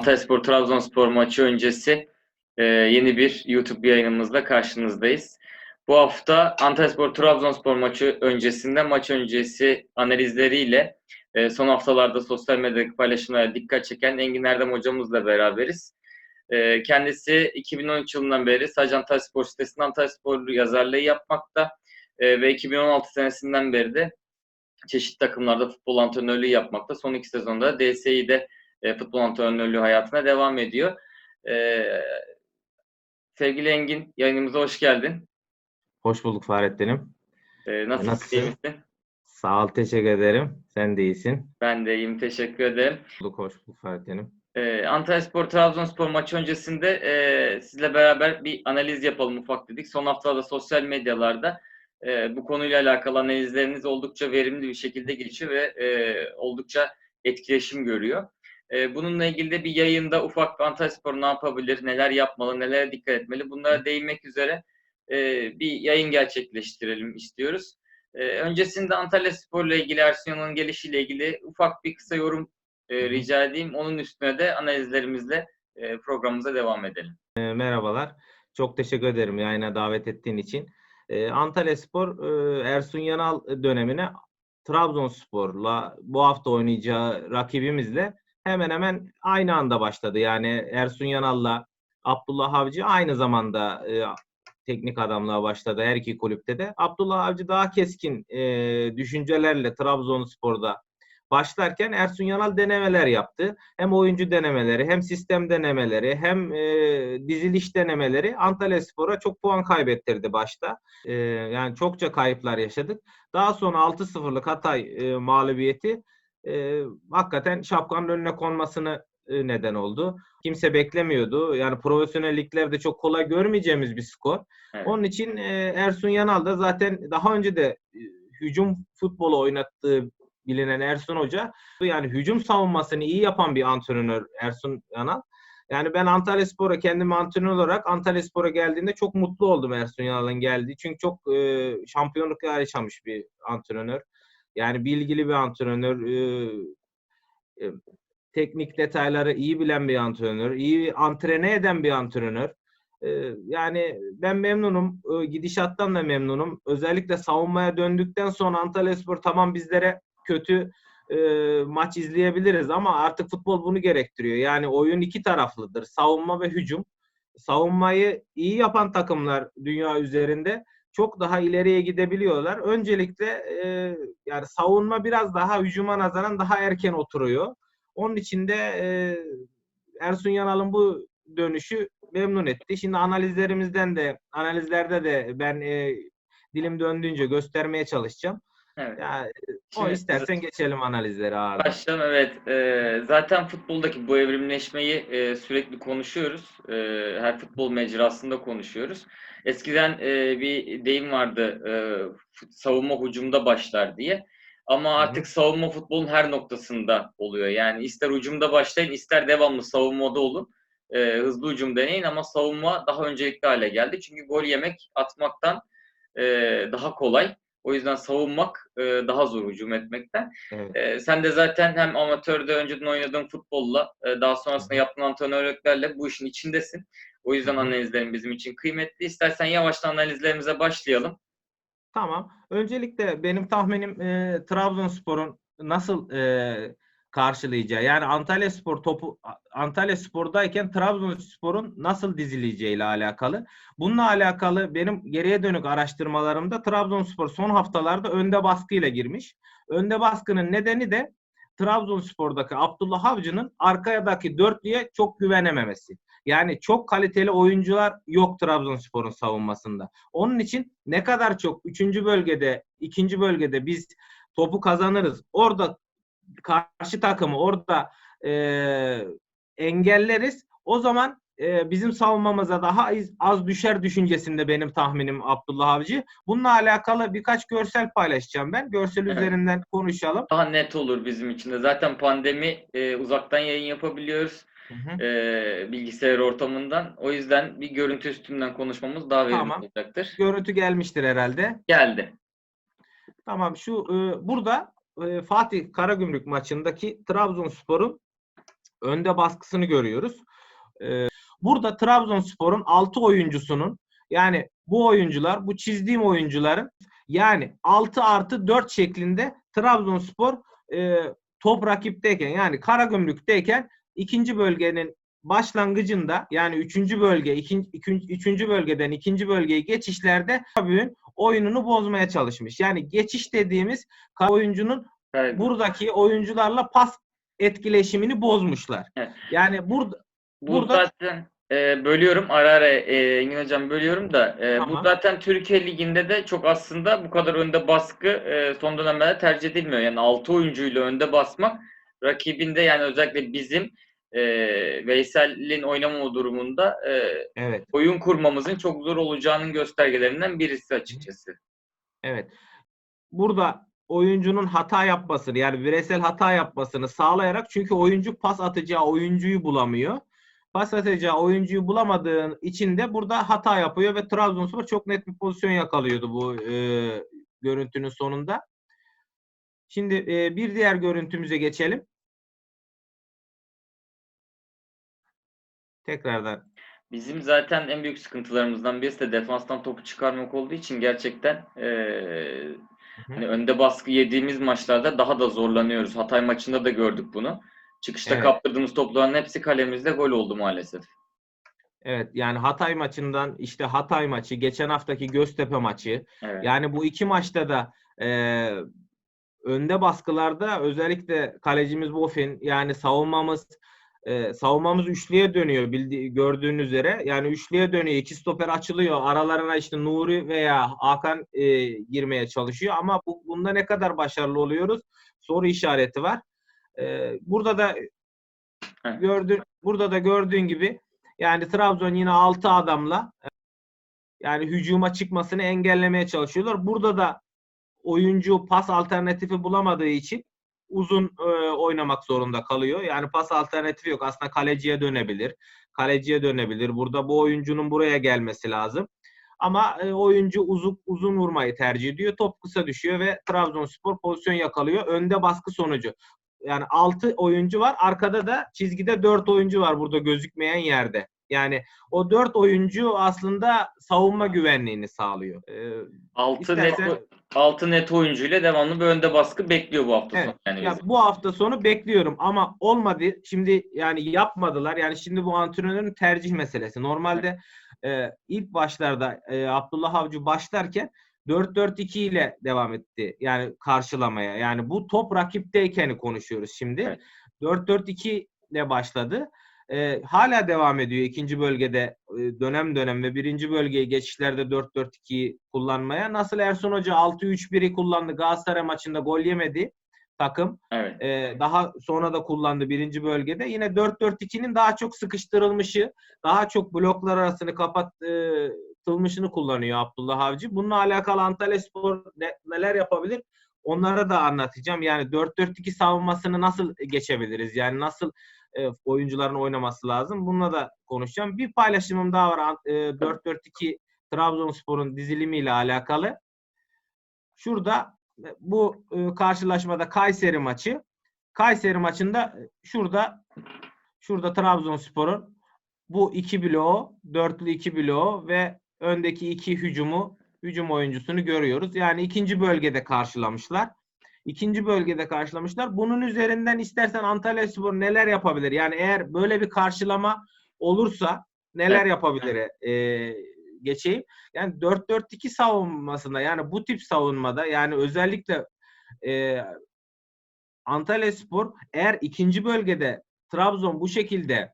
Antalyaspor Trabzonspor maçı öncesi e, yeni bir YouTube yayınımızla karşınızdayız. Bu hafta Antalyaspor Trabzonspor maçı öncesinde maç öncesi analizleriyle e, son haftalarda sosyal medyadaki paylaşımlara dikkat çeken Engin Erdem hocamızla beraberiz. E, kendisi 2013 yılından beri sadece Antalyaspor sitesinde Antalyaspor yazarlığı yapmakta e, ve 2016 senesinden beri de çeşitli takımlarda futbol antrenörlüğü yapmakta. Son iki sezonda DSİ'de e, futbol antrenörlüğü hayatına devam ediyor. E, sevgili Engin, yayınımıza hoş geldin. Hoş bulduk Fahrettin'im. E, nasılsın? Nasılsın? iyi misin? Sağ ol, teşekkür ederim. Sen de iyisin. Ben de iyiyim, teşekkür ederim. Bulduk, hoş bulduk Fahrettin'im. E, Antalyaspor Trabzonspor maçı öncesinde e, sizle beraber bir analiz yapalım ufak dedik. Son haftalarda sosyal medyalarda e, bu konuyla alakalı analizleriniz oldukça verimli bir şekilde geçiyor ve e, oldukça etkileşim görüyor. E, bununla ilgili de bir yayında ufak bir Antalyaspor ne yapabilir, neler yapmalı, nelere dikkat etmeli bunlara değinmek üzere e, bir yayın gerçekleştirelim istiyoruz. E, öncesinde Antalyaspor ile ilgili Ersun gelişiyle ilgili ufak bir kısa yorum e, rica edeyim. Onun üstüne de analizlerimizle e, programımıza devam edelim. E, merhabalar. Çok teşekkür ederim yayına davet ettiğin için. E, Antalyaspor e, Ersun Yanal dönemine Trabzonspor'la bu hafta oynayacağı rakibimizle hemen hemen aynı anda başladı. Yani Ersun Yanal'la Abdullah Avcı aynı zamanda e, teknik adamlığa başladı her iki kulüpte de. Abdullah Avcı daha keskin e, düşüncelerle Trabzonspor'da başlarken Ersun Yanal denemeler yaptı. Hem oyuncu denemeleri, hem sistem denemeleri, hem e, diziliş denemeleri Antalyaspor'a çok puan kaybettirdi başta. E, yani çokça kayıplar yaşadık. Daha sonra 6-0'lık Hatay e, mağlubiyeti e, hakikaten şapkanın önüne konmasını e, neden oldu. Kimse beklemiyordu. Yani profesyonel liglerde çok kolay görmeyeceğimiz bir skor. Evet. Onun için e, Ersun Yanal da zaten daha önce de e, hücum futbolu oynattığı bilinen Ersun Hoca yani hücum savunmasını iyi yapan bir antrenör Ersun Yanal. Yani ben Antalyaspor'a kendimi antrenör olarak Antalyaspor'a geldiğinde çok mutlu oldum Ersun Yanal'ın geldiği. Çünkü çok e, şampiyonluklar yaşamış bir antrenör. Yani bilgili bir antrenör. E, e, teknik detayları iyi bilen bir antrenör. iyi antrene eden bir antrenör. E, yani ben memnunum. E, gidişattan da memnunum. Özellikle savunmaya döndükten sonra Antalyaspor tamam bizlere kötü e, maç izleyebiliriz ama artık futbol bunu gerektiriyor. Yani oyun iki taraflıdır. Savunma ve hücum. Savunmayı iyi yapan takımlar dünya üzerinde çok daha ileriye gidebiliyorlar. Öncelikle e, yani savunma biraz daha hücuma nazaran daha erken oturuyor. Onun için de e, Ersun Yanal'ın bu dönüşü memnun etti. Şimdi analizlerimizden de analizlerde de ben e, dilim döndüğünce göstermeye çalışacağım. Evet. Ya, o Şimdi- istersen geçelim analizlere abi. Başlayalım evet. Ee, zaten futboldaki bu evrimleşmeyi e, sürekli konuşuyoruz. E, her futbol mecrasında konuşuyoruz. Eskiden e, bir deyim vardı. e, savunma hücumda başlar diye. Ama artık savunma futbolun her noktasında oluyor. Yani ister hücumda başlayın, ister devamlı savunmada olun. E, hızlı hücum deneyin ama savunma daha öncelikli hale geldi. Çünkü gol yemek atmaktan e, daha kolay. O yüzden savunmak e, daha zor hücum etmekten. Evet. Ee, sen de zaten hem amatörde önceden oynadığın futbolla e, daha sonrasında yaptığın antrenörlüklerle bu işin içindesin. O yüzden analizlerin bizim için kıymetli. İstersen yavaştan analizlerimize başlayalım. Tamam. Öncelikle benim tahminim e, Trabzonspor'un nasıl e, karşılayacağı. Yani Antalya Spor topu Antalya Spor'dayken Trabzonspor'un nasıl dizileceğiyle alakalı. Bununla alakalı benim geriye dönük araştırmalarımda Trabzonspor son haftalarda önde baskıyla girmiş. Önde baskının nedeni de Trabzonspor'daki Abdullah Avcı'nın arkadaki dörtlüye çok güvenememesi. Yani çok kaliteli oyuncular yok Trabzonspor'un savunmasında. Onun için ne kadar çok 3. bölgede, 2. bölgede biz topu kazanırız. Orada karşı takımı orada e, engelleriz. O zaman e, bizim savunmamıza daha az, az düşer düşüncesinde benim tahminim Abdullah Avcı. Bununla alakalı birkaç görsel paylaşacağım ben. Görsel Evet. üzerinden konuşalım. Daha net olur bizim için de. Zaten pandemi e, uzaktan yayın yapabiliyoruz Hı hı. e, bilgisayar ortamından. O yüzden bir görüntü üstünden konuşmamız daha verimli Tamam. olacaktır. Görüntü gelmiştir herhalde. Geldi. Tamam şu e, burada e, Fatih Karagümrük maçındaki Trabzonspor'un önde baskısını görüyoruz. Ee, burada Trabzonspor'un 6 oyuncusunun yani bu oyuncular, bu çizdiğim oyuncuların yani 6 artı 4 şeklinde Trabzonspor e, top rakipteyken yani Karagümrük'teyken ikinci bölgenin başlangıcında yani üçüncü bölge, ikinci, üçüncü bölgeden ikinci bölgeye geçişlerde Karabük'ün oyununu bozmaya çalışmış. Yani geçiş dediğimiz oyuncunun Evet. buradaki oyuncularla pas etkileşimini bozmuşlar. Evet. Yani burada Bu Burada- zaten e, bölüyorum ara ara e, Engin Hocam bölüyorum da e, bu Tamam. zaten Türkiye Ligi'nde de çok aslında bu kadar önde baskı e, son dönemlerde tercih edilmiyor. Yani 6 oyuncuyla önde basmak rakibinde yani özellikle bizim e, Veysel'in oynamama durumunda e, evet oyun kurmamızın çok zor olacağının göstergelerinden birisi açıkçası. Evet. Burada oyuncunun hata yapmasını yani bireysel hata yapmasını sağlayarak çünkü oyuncu pas atacağı oyuncuyu bulamıyor. Pas atacağı oyuncuyu bulamadığı için de burada hata yapıyor ve Trabzonspor çok net bir pozisyon yakalıyordu bu e, görüntünün sonunda. Şimdi e, bir diğer görüntümüze geçelim. Tekrardan. Bizim zaten en büyük sıkıntılarımızdan birisi de defanstan topu çıkarmak olduğu için gerçekten hı. hani önde baskı yediğimiz maçlarda daha da zorlanıyoruz. Hatay maçında da gördük bunu. Çıkışta Evet. kaptırdığımız topların hepsi kalemizde gol oldu maalesef. Evet yani Hatay maçından işte Hatay maçı, geçen haftaki Göztepe maçı, Evet. Yani bu iki maçta da e, önde baskılarda özellikle kalecimiz Bofin yani savunmamız e, savunmamız üçlüye dönüyor bildi, gördüğünüz üzere. Yani üçlüye dönüyor. iki stoper açılıyor. Aralarına işte Nuri veya Hakan e, girmeye çalışıyor. Ama bu, bunda ne kadar başarılı oluyoruz? Soru işareti var. E, burada da Evet. gördüğün burada da gördüğün gibi yani Trabzon yine 6 adamla yani hücuma çıkmasını engellemeye çalışıyorlar. Burada da oyuncu pas alternatifi bulamadığı için uzun e, oynamak zorunda kalıyor. Yani pas alternatifi yok. Aslında kaleciye dönebilir. Kaleciye dönebilir. Burada bu oyuncunun buraya gelmesi lazım. Ama e, oyuncu uzun uzun vurmayı tercih ediyor. Top kısa düşüyor ve Trabzonspor pozisyon yakalıyor. Önde baskı sonucu. Yani 6 oyuncu var. Arkada da çizgide 4 oyuncu var burada gözükmeyen yerde. Yani o 4 oyuncu aslında savunma güvenliğini sağlıyor. Ee, 6 net İstersen- 6 net oyuncuyla devamlı bir önde baskı bekliyor bu hafta Evet. sonu. Yani Ya bizim. bu hafta sonu bekliyorum ama olmadı. Şimdi yani yapmadılar. Yani şimdi bu antrenörün tercih meselesi. Normalde e, ilk başlarda e, Abdullah Avcı başlarken 4-4-2 ile devam etti. Yani karşılamaya. Yani bu top rakipteyken konuşuyoruz şimdi. Evet. 4-4-2 ile başladı. E, hala devam ediyor ikinci bölgede e, dönem dönem ve birinci bölgeye geçişlerde 4-4-2'yi kullanmaya. Nasıl Ersun Hoca 6-3-1'i kullandı Galatasaray maçında gol yemedi takım. Evet. Ee, daha sonra da kullandı birinci bölgede. Yine 4-4-2'nin daha çok sıkıştırılmışı, daha çok bloklar arasını kapatılmışını kullanıyor Abdullah Avcı. Bununla alakalı Antalya Spor ne- neler yapabilir? Onlara da anlatacağım. Yani 4-4-2 savunmasını nasıl geçebiliriz? Yani nasıl e, oyuncuların oynaması lazım? Bununla da konuşacağım. Bir paylaşımım daha var. E, 4-4-2 Trabzonspor'un dizilimiyle alakalı. Şurada e, bu e, karşılaşmada Kayseri maçı. Kayseri maçında e, şurada şurada Trabzonspor'un bu iki bloğu, dörtlü iki bloğu ve öndeki iki hücumu, hücum oyuncusunu görüyoruz. Yani ikinci bölgede karşılamışlar. İkinci bölgede karşılamışlar. Bunun üzerinden istersen Antalya Spor neler yapabilir? Yani eğer böyle bir karşılama olursa neler Evet. yapabilir? E, geçeyim. Yani 4-4-2 savunmasında yani bu tip savunmada yani özellikle e, Antalya Spor eğer ikinci bölgede Trabzon bu şekilde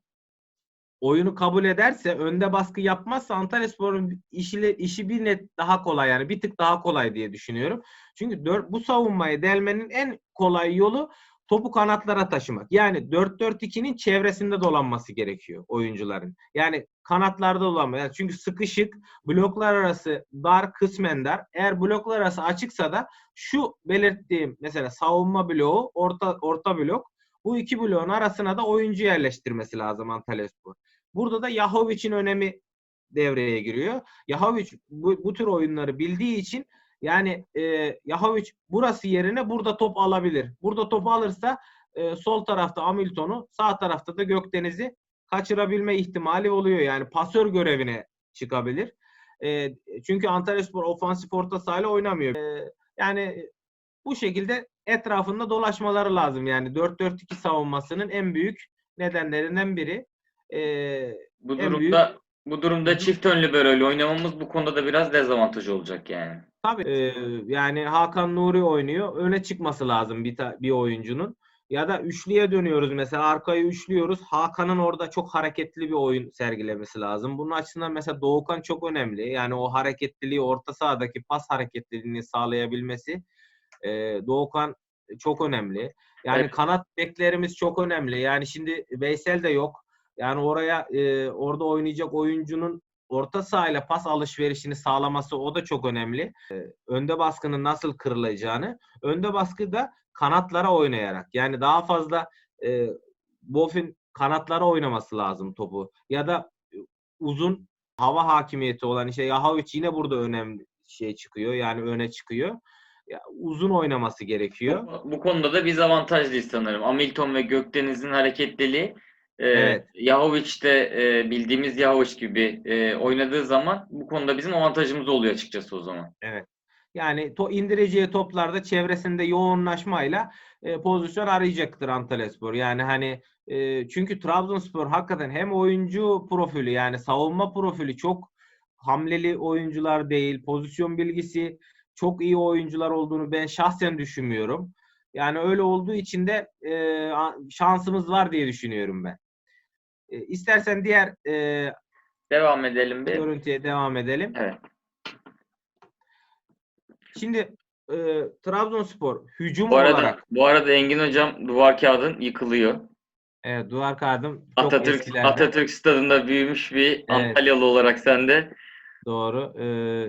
oyunu kabul ederse, önde baskı yapmazsa Antalya Spor'un işi, işi bir net daha kolay yani bir tık daha kolay diye düşünüyorum. Çünkü dört, bu savunmayı delmenin en kolay yolu topu kanatlara taşımak. Yani 4-4-2'nin çevresinde dolanması gerekiyor oyuncuların. Yani kanatlarda dolanma. Yani çünkü sıkışık, bloklar arası dar, kısmen dar. Eğer bloklar arası açıksa da şu belirttiğim mesela savunma bloğu, orta orta blok bu iki bloğun arasına da oyuncu yerleştirmesi lazım Antalyaspor. Burada da Yahovic'in önemi devreye giriyor. Yahovic bu, bu tür oyunları bildiği için yani e, Yahovic burası yerine burada top alabilir. Burada topu alırsa e, sol tarafta Hamilton'u, sağ tarafta da Gökdeniz'i kaçırabilme ihtimali oluyor. Yani pasör görevine çıkabilir. E, çünkü Antalyaspor ofansif orta sahayla oynamıyor. E, yani bu şekilde etrafında dolaşmaları lazım. Yani 4-4-2 savunmasının en büyük nedenlerinden biri. E, Bu durumda bu durumda çift ön libero'yla oynamamız bu konuda da biraz dezavantaj olacak yani. Tabii e, yani Hakan Nuri oynuyor. Öne çıkması lazım bir, ta- bir oyuncunun. Ya da üçlüye dönüyoruz mesela arkayı üçlüyoruz. Hakan'ın orada çok hareketli bir oyun sergilemesi lazım. Bunun açısından mesela Doğukan çok önemli. Yani o hareketliliği orta sahadaki pas hareketliliğini sağlayabilmesi e, Doğukan çok önemli. Yani Evet. kanat beklerimiz çok önemli. Yani şimdi Veysel de yok. Yani oraya e, orada oynayacak oyuncunun orta sahayla pas alışverişini sağlaması o da çok önemli. E, önde baskının nasıl kırılacağını, önde baskı da kanatlara oynayarak. Yani daha fazla e, Bofin kanatlara oynaması lazım topu. Ya da e, uzun hava hakimiyeti olan işte Yahovic yine burada önemli şey çıkıyor. Yani öne çıkıyor. Ya, uzun oynaması gerekiyor. Bu, bu konuda da biz avantajlıyız sanırım. Hamilton ve Gökdeniz'in hareketliliği e, Evet. De e, bildiğimiz Yahovic gibi e, oynadığı zaman bu konuda bizim avantajımız oluyor açıkçası o zaman. Yani to indireceği toplarda çevresinde yoğunlaşmayla e, pozisyon arayacaktır Antalyaspor. Yani hani e, çünkü Trabzonspor hakikaten hem oyuncu profili yani savunma profili çok hamleli oyuncular değil. Pozisyon bilgisi çok iyi oyuncular olduğunu ben şahsen düşünmüyorum. Yani öyle olduğu için de e, şansımız var diye düşünüyorum ben. E, istersen diğer e, Devam edelim bir. görüntüye devam edelim. Evet. Şimdi e, Trabzonspor hücum Bu arada, olarak bu arada Engin Hocam duvar kağıdın yıkılıyor. evet, duvar kağıdım çok Atatürk eskilerde. Atatürk stadında büyümüş bir Evet. Antalyalı olarak sen de Doğru. E,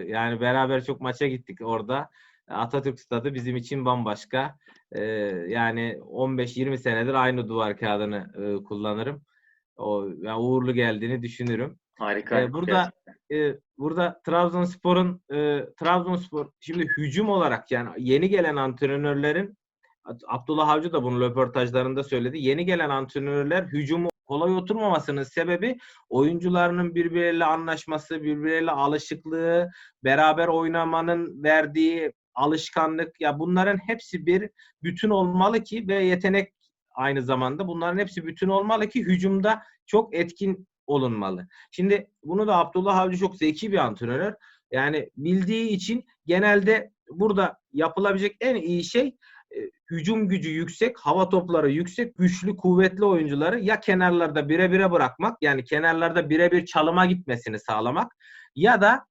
yani beraber çok maça gittik orada. Atatürk stadı bizim için bambaşka. E, yani 15-20 senedir aynı duvar kağıdını e, kullanırım. O yani uğurlu geldiğini düşünürüm. harika. Ee, burada e, burada Trabzonspor'un e, Trabzonspor şimdi hücum olarak yani yeni gelen antrenörlerin Abdullah Avcı da bunu röportajlarında söyledi. Yeni gelen antrenörler hücumu kolay oturmamasının sebebi oyuncularının birbirleriyle anlaşması, birbirleriyle alışıklığı, beraber oynamanın verdiği alışkanlık ya bunların hepsi bir bütün olmalı ki ve yetenek aynı zamanda bunların hepsi bütün olmalı ki hücumda çok etkin olunmalı. Şimdi bunu da Abdullah Avcı çok zeki bir antrenör. Yani bildiği için genelde burada yapılabilecek en iyi şey hücum gücü yüksek, hava topları yüksek, güçlü, kuvvetli oyuncuları ya kenarlarda bire bire bırakmak yani kenarlarda birebir çalıma gitmesini sağlamak ya da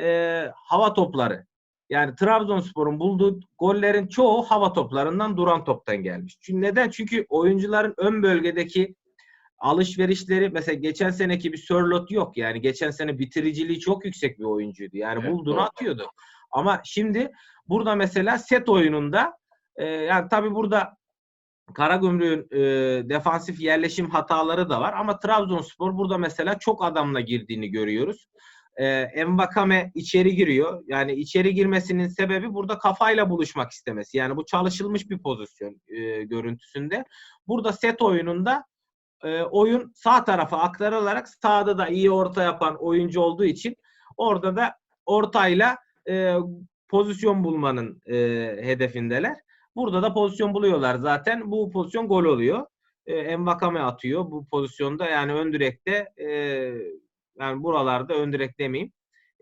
e, hava topları. Yani Trabzonspor'un bulduğu gollerin çoğu hava toplarından duran toptan gelmiş. Çünkü neden? Çünkü oyuncuların ön bölgedeki alışverişleri mesela geçen seneki bir Sörlot yok. Yani geçen sene bitiriciliği çok yüksek bir oyuncuydu. Yani Evet, bulduğunu doğru. atıyordu. Ama şimdi burada mesela set oyununda e, yani tabii burada Karagümrük'ün e, defansif yerleşim hataları da var ama Trabzonspor burada mesela çok adamla girdiğini görüyoruz. E, Envakame içeri giriyor. Yani içeri girmesinin sebebi burada kafayla buluşmak istemesi. Yani bu çalışılmış bir pozisyon e, görüntüsünde. Burada set oyununda e, oyun sağ tarafa aktarılarak sağda da iyi orta yapan oyuncu olduğu için orada da ortayla e, pozisyon bulmanın e, hedefindeler. Burada da pozisyon buluyorlar zaten. Bu pozisyon gol oluyor. E, Envakame atıyor bu pozisyonda. Yani ön direkte e, yani buralarda ön direk demeyeyim.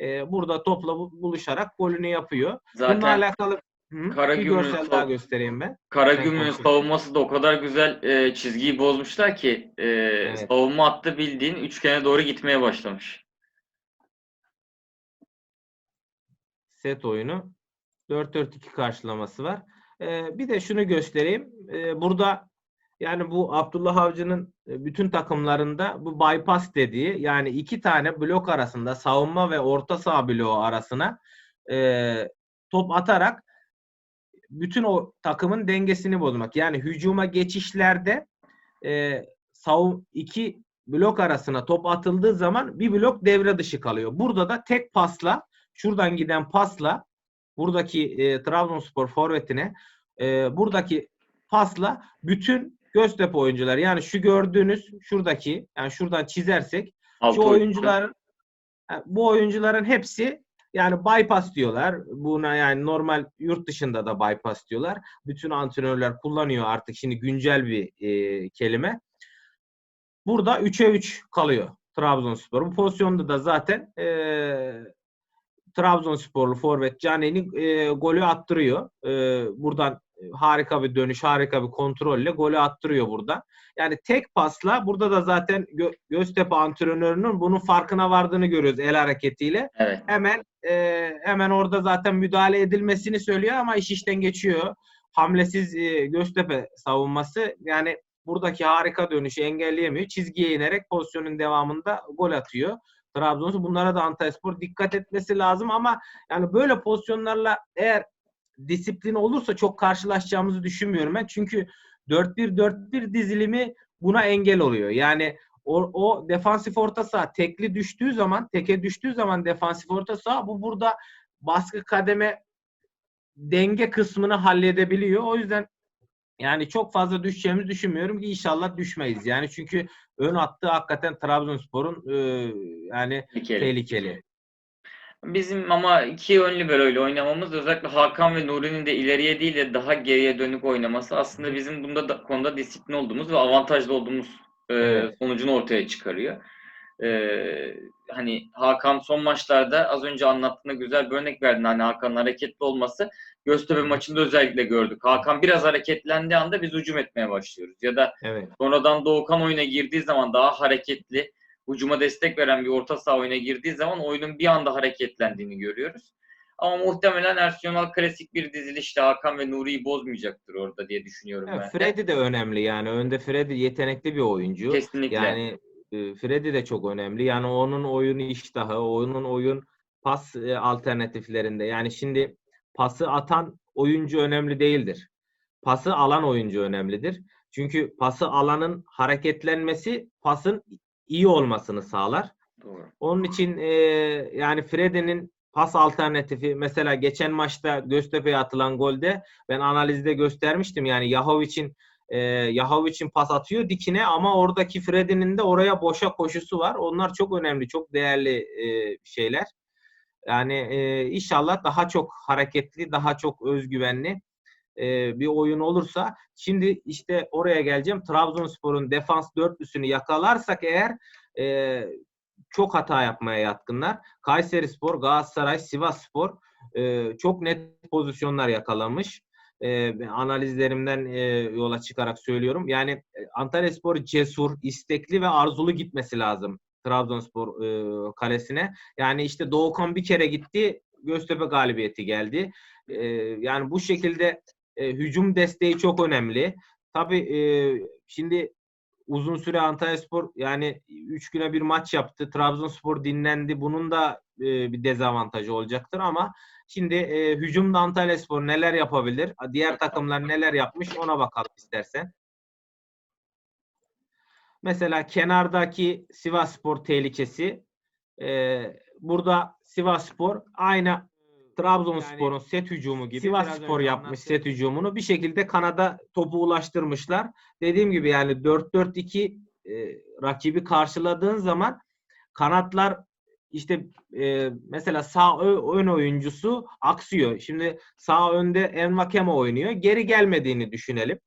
E, burada topla bu- buluşarak golünü yapıyor. Bununla Zaten alakalı Hı, bir Karagümrük görsel sol- daha göstereyim ben. Karagümrük'ün savunması da o kadar güzel e, çizgiyi bozmuşlar ki e, savunma hattı bildiğin üçgene doğru gitmeye başlamış. set oyunu 4-4-2 karşılaması var. Ee, bir de şunu göstereyim. Ee, burada yani bu Abdullah Avcı'nın e, bütün takımlarında bu bypass dediği yani iki tane blok arasında savunma ve orta saha bloğu arasına e, top atarak bütün o takımın dengesini bozmak. Yani hücuma geçişlerde e, savun iki blok arasına top atıldığı zaman bir blok devre dışı kalıyor. Burada da tek pasla şuradan giden pasla buradaki e, Trabzonspor forvetine e, buradaki pasla bütün Göztepe oyuncuları yani şu gördüğünüz şuradaki yani şuradan çizersek Altı şu oyuncu. oyuncuların ha, bu oyuncuların hepsi yani bypass diyorlar. Buna yani normal yurt dışında da bypass diyorlar. Bütün antrenörler kullanıyor artık şimdi güncel bir e, kelime. Burada 3'e 3 kalıyor Trabzonspor. Bu pozisyonda da zaten e, Trabzonsporlu forvet Caner'in e, golü attırıyor. E, buradan harika bir dönüş, harika bir kontrolle golü attırıyor burada. Yani tek pasla burada da zaten Gö- Göztepe antrenörünün bunun farkına vardığını görüyoruz el hareketiyle. Evet. Hemen e, hemen orada zaten müdahale edilmesini söylüyor ama iş işten geçiyor. Hamlesiz e, Göztepe savunması yani buradaki harika dönüşü engelleyemiyor. Çizgiye inerek pozisyonun devamında gol atıyor. Trabzonspor bunlara da Antalyaspor dikkat etmesi lazım ama yani böyle pozisyonlarla eğer disiplin olursa çok karşılaşacağımızı düşünmüyorum ben. Çünkü 4-1-4-1 dizilimi buna engel oluyor. Yani o, o defansif orta saha tekli düştüğü zaman, teke düştüğü zaman defansif orta saha bu burada baskı kademe denge kısmını halledebiliyor. O yüzden yani çok fazla düşeceğimizi düşünmüyorum ki inşallah düşmeyiz. Yani çünkü ön hattı hakikaten Trabzonspor'un e, yani Tehlikeli. tehlikeli. Bizim ama iki yönlü böyle oynamamız özellikle Hakan ve Nuri'nin de ileriye değil de daha geriye dönük oynaması aslında bizim bunda da, konuda disiplin olduğumuz ve avantajlı olduğumuz e, Evet. sonucunu ortaya çıkarıyor. E, hani Hakan son maçlarda az önce anlattığında güzel bir örnek verdin. Hani Hakan'ın hareketli olması Göztepe maçında özellikle gördük. Hakan biraz hareketlendiği anda biz hücum etmeye başlıyoruz. Ya da Evet. sonradan Doğukan oyuna girdiği zaman daha hareketli, hücuma destek veren bir orta saha oyuna girdiği zaman oyunun bir anda hareketlendiğini görüyoruz. Ama muhtemelen Ersun klasik bir dizilişte Hakan ve Nuri'yi bozmayacaktır orada diye düşünüyorum Evet, ben. de. Freddy de önemli yani. Önde Freddy yetenekli bir oyuncu. Kesinlikle. Yani e, Freddy de çok önemli. Yani onun oyun iştahı, onun oyun pas e, alternatiflerinde. Yani şimdi pası atan oyuncu önemli değildir. Pası alan oyuncu önemlidir. Çünkü pası alanın hareketlenmesi pasın iyi olmasını sağlar. Doğru. Onun için e, yani Freddy'nin pas alternatifi mesela geçen maçta Göztepe'ye atılan golde ben analizde göstermiştim. Yani Yahovic'in e, Yahovic'in pas atıyor dikine ama oradaki Freddy'nin de oraya boşa koşusu var. Onlar çok önemli, çok değerli e, şeyler. Yani e, inşallah daha çok hareketli, daha çok özgüvenli e, bir oyun olursa. Şimdi işte oraya geleceğim. Trabzonspor'un defans dörtlüsünü yakalarsak eğer e, çok hata yapmaya yatkınlar. Kayserispor, Galatasaray, Sivasspor e, çok net pozisyonlar yakalamış. E, analizlerimden e, yola çıkarak söylüyorum. Yani e, Antalyaspor cesur, istekli ve arzulu gitmesi lazım Trabzonspor e, kalesine. Yani işte Doğukan bir kere gitti, Göztepe galibiyeti geldi. E, yani bu şekilde e, hücum desteği çok önemli. Tabii e, şimdi uzun süre Antalyaspor yani 3 güne bir maç yaptı. Trabzonspor dinlendi. Bunun da e, bir dezavantajı olacaktır ama şimdi e, hücumda Antalyaspor neler yapabilir? Diğer takımlar neler yapmış ona bakalım istersen. Mesela kenardaki Sivasspor tehlikesi. E, burada Sivasspor aynı Trabzonspor'un set hücumu gibi Sivasspor yapmış set hücumunu bir şekilde kanada topu ulaştırmışlar. Dediğim gibi yani 4-4-2 e, rakibi karşıladığın zaman kanatlar işte e, mesela sağ ön oyuncusu aksıyor. Şimdi sağ önde Envakeme oynuyor. Geri gelmediğini düşünelim.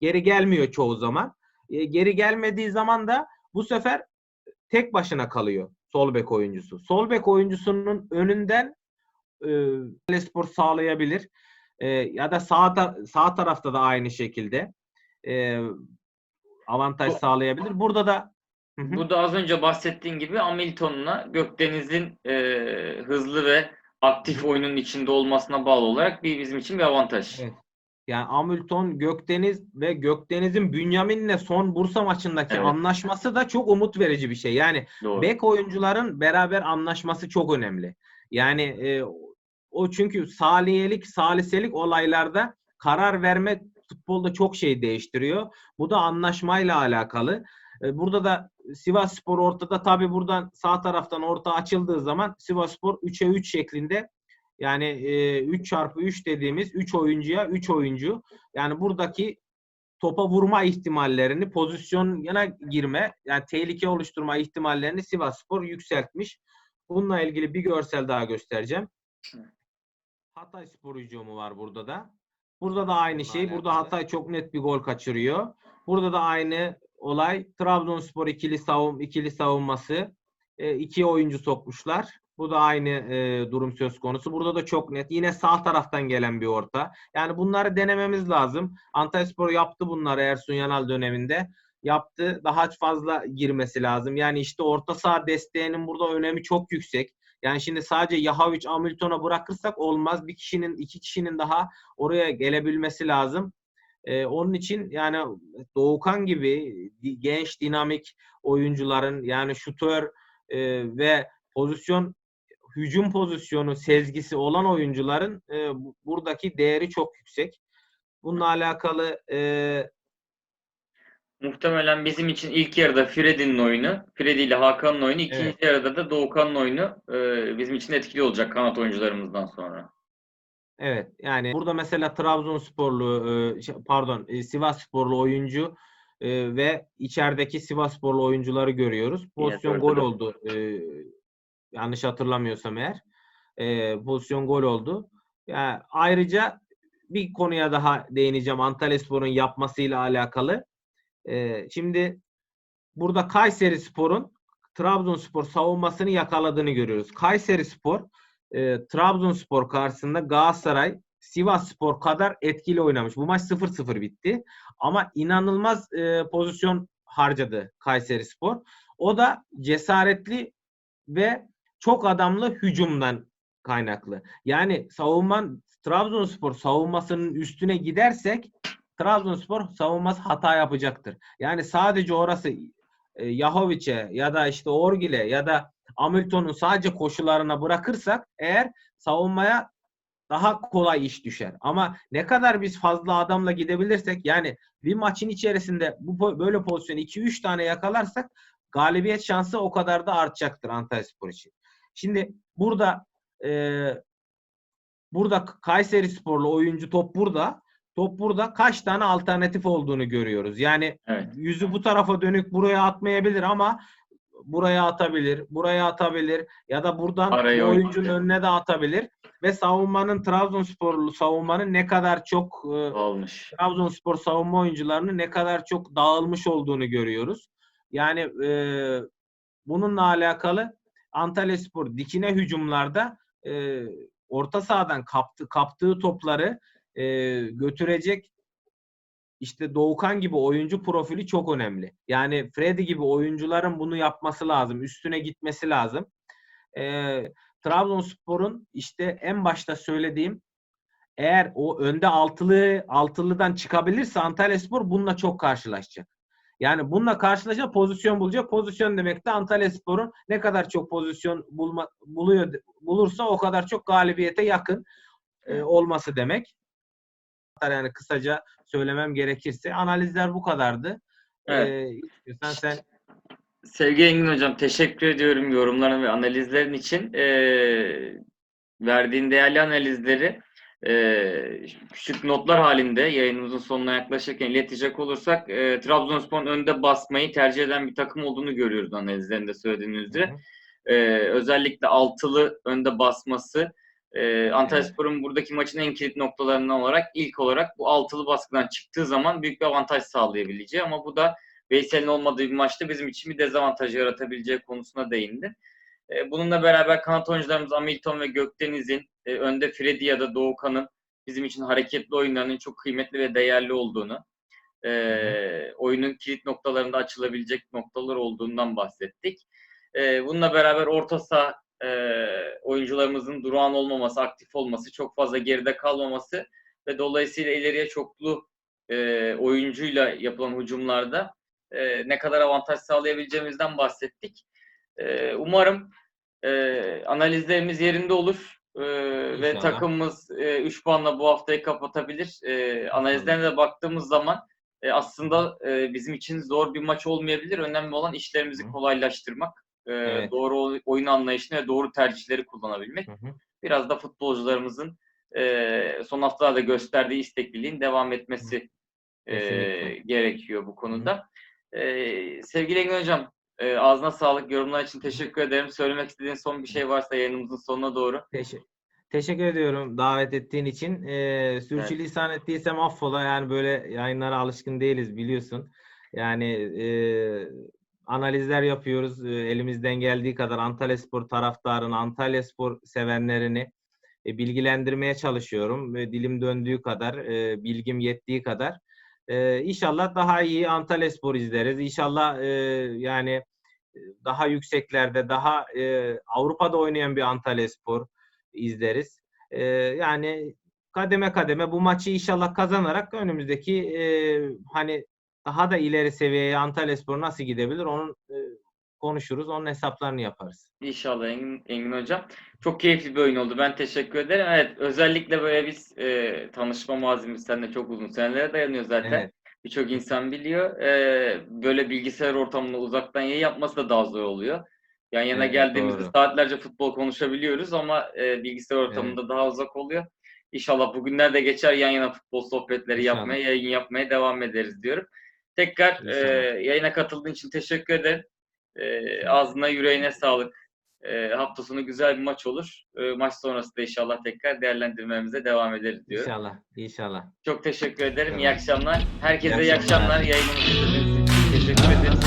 Geri gelmiyor çoğu zaman. E, geri gelmediği zaman da bu sefer tek başına kalıyor sol bek oyuncusu. Sol bek oyuncusunun önünden e, spor sağlayabilir. E, ya da sağ ta- sağ tarafta da aynı şekilde e, avantaj sağlayabilir. Burada da Hı hı. Bu da az önce bahsettiğin gibi Hamilton'la Gökdeniz'in e, hızlı ve aktif oyunun içinde olmasına bağlı olarak bir bizim için bir avantaj. Evet. Yani Hamilton, Gökdeniz ve Gökdeniz'in Bünyamin'le son Bursa maçındaki Evet. anlaşması da çok umut verici bir şey. Yani Doğru. bek oyuncuların beraber anlaşması çok önemli. Yani e, o çünkü saliyelik, saliselik olaylarda karar verme futbolda çok şey değiştiriyor. Bu da anlaşmayla alakalı. E, burada da Sivasspor ortada tabi buradan sağ taraftan orta açıldığı zaman Sivasspor 3'e 3 şeklinde yani e, 3 çarpı 3 dediğimiz 3 oyuncuya 3 oyuncu. Yani buradaki topa vurma ihtimallerini, pozisyona girme, yani tehlike oluşturma ihtimallerini Sivasspor yükseltmiş. Bununla ilgili bir görsel daha göstereceğim. Hatay Spor hücumu var burada da. Burada da aynı şey. Burada. Hatay çok net bir gol kaçırıyor. Burada da aynı olay. Trabzonspor ikili savun ikili savunması. E, iki oyuncu sokmuşlar. Bu da aynı e, durum söz konusu. Burada da çok net. Yine sağ taraftan gelen bir orta. Yani bunları denememiz lazım. Antalyaspor yaptı bunları Ersun Yanal döneminde. Yaptı. Daha fazla girmesi lazım. Yani işte orta saha desteğinin burada önemi çok yüksek. Yani şimdi sadece Yahovic, Hamilton'a bırakırsak olmaz. Bir kişinin, iki kişinin daha oraya gelebilmesi lazım. Ee, onun için yani Doğukan gibi genç, dinamik oyuncuların yani şutör e, ve pozisyon hücum pozisyonu sezgisi olan oyuncuların e, bu- buradaki değeri çok yüksek. Bununla alakalı e, Muhtemelen bizim için ilk yarıda Fred'in oyunu, Freddy ile Hakan'ın oyunu, ikinci Evet. yarıda da Doğukan'ın oyunu e, bizim için etkili olacak kanat oyuncularımızdan sonra. Evet yani burada mesela Trabzonsporlu e, şey, pardon e, Sivassporlu oyuncu e, ve içerideki Sivassporlu oyuncuları görüyoruz. Pozisyon dörtte gol oldu. e, yanlış hatırlamıyorsam eğer. E, pozisyon gol oldu. Yani ayrıca bir konuya daha değineceğim Antalyaspor'un yapmasıyla alakalı. E, şimdi burada Kayseri Spor'un Trabzonspor savunmasını yakaladığını görüyoruz. Kayseri Spor e, Trabzonspor karşısında Galatasaray Sivasspor kadar etkili oynamış. Bu maç 0-0 bitti. Ama inanılmaz e, pozisyon harcadı Kayseri Spor. O da cesaretli ve çok adamlı hücumdan kaynaklı. Yani savunman Trabzonspor savunmasının üstüne gidersek Trabzonspor savunması hata yapacaktır. Yani sadece orası e, Yahovic'e ya da işte Orgil'e ya da Hamilton'un sadece koşularına bırakırsak eğer savunmaya daha kolay iş düşer. Ama ne kadar biz fazla adamla gidebilirsek yani bir maçın içerisinde bu böyle pozisyon 2-3 tane yakalarsak galibiyet şansı o kadar da artacaktır Antalyaspor için. Şimdi burada e, burada Kayseri Sporlu oyuncu top burada. Top burada kaç tane alternatif olduğunu görüyoruz. Yani Evet. yüzü bu tarafa dönük buraya atmayabilir ama buraya atabilir, buraya atabilir ya da buradan Araya bu oyuncunun oynayabilir. önüne de atabilir ve savunmanın Trabzonsporlu savunmanın ne kadar çok e, Olmuş. Trabzonspor savunma oyuncularının ne kadar çok dağılmış olduğunu görüyoruz. Yani e, bununla alakalı Antalyaspor dikine hücumlarda e, orta sahadan kaptı, kaptığı topları e, götürecek işte Doğukan gibi oyuncu profili çok önemli. Yani Freddy gibi oyuncuların bunu yapması lazım. Üstüne gitmesi lazım. E, Trabzonspor'un işte en başta söylediğim eğer o önde altılı altılıdan çıkabilirse Antalyaspor bununla çok karşılaşacak. Yani bununla karşılaşacak pozisyon bulacak. Pozisyon demek de Antalyaspor'un ne kadar çok pozisyon bulma, buluyor bulursa o kadar çok galibiyete yakın e, olması demek. Yani kısaca söylemem gerekirse analizler bu kadardı. Evet. Ee, sen Sevgili Engin Hocam teşekkür ediyorum yorumların ve analizlerin için. Ee, verdiğin değerli analizleri e, küçük notlar halinde yayınımızın sonuna yaklaşırken iletecek olursak e, Trabzonspor'un önde basmayı tercih eden bir takım olduğunu görüyoruz analizlerinde söylediğiniz üzere. Ee, özellikle altılı önde basması e, Antalyaspor'un buradaki maçın en kilit noktalarından olarak ilk olarak bu altılı baskıdan çıktığı zaman büyük bir avantaj sağlayabileceği ama bu da Veysel'in olmadığı bir maçta bizim için bir dezavantaj yaratabileceği konusuna değindi. E, bununla beraber kanat oyuncularımız Hamilton ve Gökdeniz'in e, önde Freddy ya da Doğukan'ın bizim için hareketli oyunlarının çok kıymetli ve değerli olduğunu, e, oyunun kilit noktalarında açılabilecek noktalar olduğundan bahsettik. E, bununla beraber orta saha e, oyuncularımızın durağan olmaması, aktif olması, çok fazla geride kalmaması ve dolayısıyla ileriye çoklu e, oyuncuyla yapılan hücumlarda e, ne kadar avantaj sağlayabileceğimizden bahsettik. E, umarım e, analizlerimiz yerinde olur e, ve takımımız 3 puanla bu haftayı kapatabilir. E, analizlerine de baktığımız zaman e, aslında e, bizim için zor bir maç olmayabilir. Önemli olan işlerimizi Hı. kolaylaştırmak, e, Evet. doğru oy- oyun anlayışını ve doğru tercihleri kullanabilmek. Hı hı. Biraz da futbolcularımızın e, son haftalarda gösterdiği istekliliğin devam etmesi e, Kesinlikle. gerekiyor bu konuda. E, sevgili Engin Hocam, e, ağzına sağlık. Yorumlar için teşekkür ederim. Söylemek istediğin son bir şey varsa yayınımızın sonuna doğru. Teşekkür, teşekkür ediyorum davet ettiğin için. Ee, sürçülisan ettiysem affola. Yani böyle yayınlara alışkın değiliz biliyorsun. Yani e, analizler yapıyoruz. E, elimizden geldiği kadar Antalyaspor taraftarını, Antalyaspor sevenlerini e, bilgilendirmeye çalışıyorum. E, dilim döndüğü kadar, e, bilgim yettiği kadar. E, inşallah daha iyi Antalyaspor izleriz. İnşallah e, yani daha yükseklerde, daha e, Avrupa'da oynayan bir Antalyaspor izleriz. Ee, yani kademe kademe bu maçı inşallah kazanarak önümüzdeki e, hani daha da ileri seviyeye Antalyaspor nasıl gidebilir onun e, konuşuruz. Onun hesaplarını yaparız. İnşallah Engin, Engin Hocam. Çok keyifli bir oyun oldu. Ben teşekkür ederim. Evet, özellikle böyle biz e, tanışma mazimiz seninle çok uzun senelere dayanıyor zaten. Evet. Birçok insan biliyor. E, böyle bilgisayar ortamında uzaktan yayın yapması da daha zor oluyor. Yan yana Evet, geldiğimizde doğru. saatlerce futbol konuşabiliyoruz ama e, bilgisayar ortamında daha uzak oluyor. İnşallah bugünler de geçer yan yana futbol sohbetleri İnşallah. yapmaya, yayın yapmaya devam ederiz diyorum. Tekrar e, yayına katıldığın için teşekkür ederim. E, ağzına yüreğine sağlık. E, hafta sonu güzel bir maç olur. E, maç sonrası da inşallah tekrar değerlendirmemize devam ederiz diyorum. İnşallah. İnşallah. Çok teşekkür ederim. İyi akşamlar. Herkese İyi iyi akşamlar. akşamlar. Yayınımızı izlediğiniz için teşekkür ederim.